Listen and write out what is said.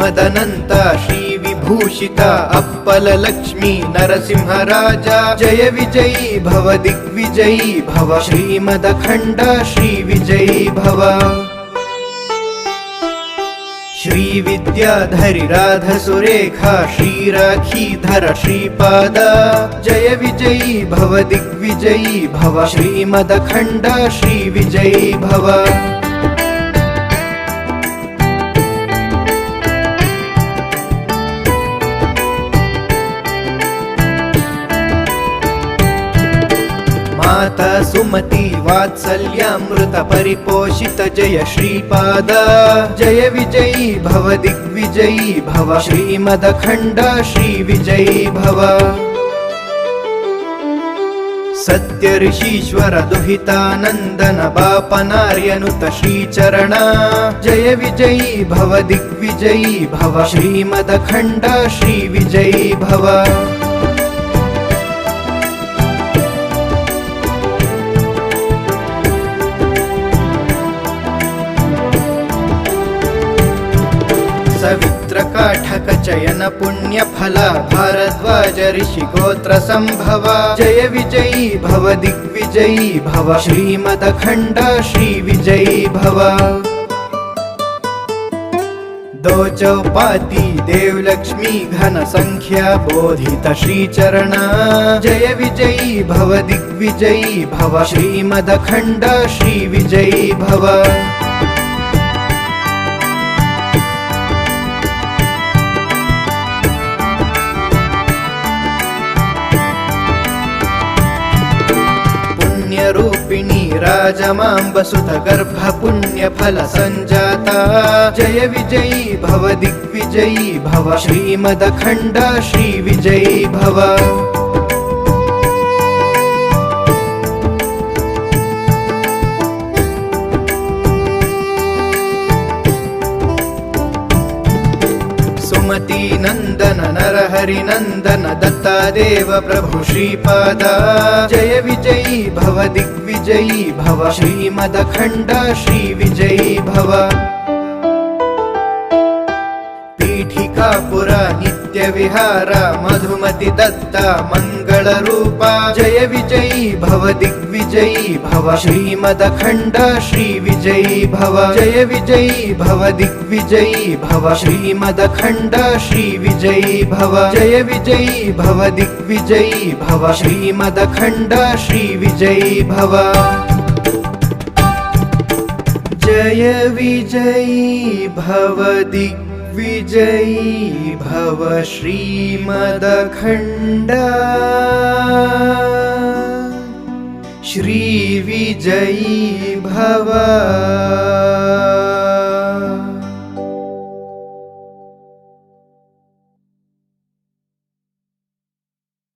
श्रीमदनन्ता श्रीविभूषिता अप्पललक्ष्मी नरसिंहराजा जय विजयी भव दिग्विजयी भव। श्रीमदखण्ड श्रीविजयी भव। श्रीविद्याधरि राधसुरेखा श्रीराखीधर श्रीपादा जय विजयी भव दिग्विजयी भव। श्रीमदखण्ड श्रीविजयी भव माता सुमति वात्सल्यामृत परिपोषित जय श्रीपादा। जय विजयी भव दिग्विजयी भव। श्रीमदखण्ड श्रीविजयी भव। सत्य ऋषीश्वर दुहितानन्दन बापनार्यनुत श्रीचरणा। जय विजयी भव दिग्विजयी भव। श्रीमदखण्ड श्रीविजयी भव सवित्रकाठक चयन पुण्यफला भारद्वाज ऋषिगोत्र सम्भवा जय विजयी भव दिग्विजयी भव। श्रीमदखण्ड श्रीविजयी भव। दो चौपाती देवलक्ष्मी घन संख्या बोधित श्रीचरणा। जय विजयी भव दिग्विजयी भव। श्रीमदखण्ड श्रीविजयी भव। पुण्यरूपिणी राजमाम्बसुत गर्भ पुण्यफल सञ्जाता जय विजयी भव दिग्विजयी भव। श्रीमदखण्ड श्रीविजयी भव सुमती नन्दन नरहरि नन्दन दत्तादेव प्रभु श्रीपादा। जय विजयी भव दिग्विजयी भव। श्रीमदखण्ड श्रीविजयी भव नित्यविहारा मधुमति दत्ता, मंगल मङ्गलरूपा जय विजयी भव, दिग्विजयी भव। श्रीमदखण्ड श्रीविजयी भव। जय विजयी भव, दिग्विजयी भव। श्रीमदखण्ड श्रीविजयी भव। जय विजयी भव, दिग्विजयी भव। श्रीमदखण्ड श्रीविजयी भव। जय विजयी भव दिग्विजयी भव श्रीमदखण्ड। श्रीविजयी भव